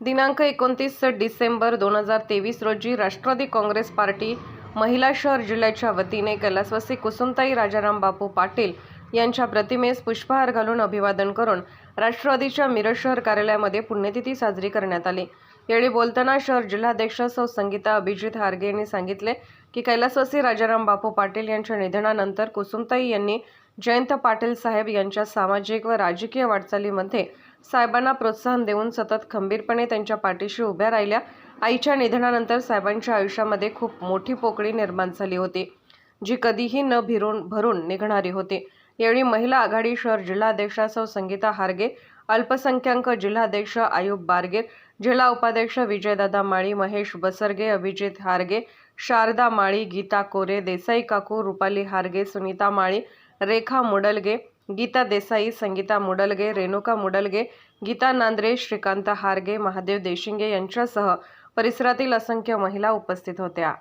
दिनांक एकोणतीस डिसेंबर दोन हजार तेवीस रोजी राष्ट्रवादी काँग्रेस पार्टी महिला शहर जिल्ह्याच्या वतीने कैलासवासी कुसुमताई राजाराम बापू पाटील यांच्या प्रतिमेस पुष्पहार घालून अभिवादन करून राष्ट्रवादीच्या मिरज शहर कार्यालयामध्ये पुण्यतिथी साजरी करण्यात आली. यावेळी बोलताना शहर जिल्हाध्यक्ष सौ संगीता अभिजित हारगे यांनी सांगितले की कैलासवासी राजाराम बापू पाटील यांच्या निधनानंतर कुसुमताई यांनी जयंत पाटील साहेब यांच्या सामाजिक व राजकीय वाटचालीमध्ये साहेबांना प्रोत्साहन देऊन सतत खंबीरपणे त्यांच्या पाठीशी उभ्या राहिल्या. आईच्या निधनानंतर साहेबांच्या आयुष्यामध्ये खूप मोठी पोकळी निर्माण झाली होती जी कधीही न भिरून भरून निघणारी होती. यावेळी महिला आघाडी शहर जिल्हाध्यक्षा सौ संगीता हारगे अल्पसंख्याक जिल्हाध्यक्ष आयुब बारगेर जिल्हा उपाध्यक्ष विजयदादा माळी महेश बसरगे अभिजित हारगे शारदा माळी गीता कोरे देसाई काकू रुपाली हारगे सुनीता माळी रेखा मुडलगे गीता देसाई संगीता मुडलगे रेणुका मुडलगे गीता नांद्रे श्रीकांत हारगे महादेव देशिंगे यांच्यासह परिसरातील असंख्य महिला उपस्थित होत्या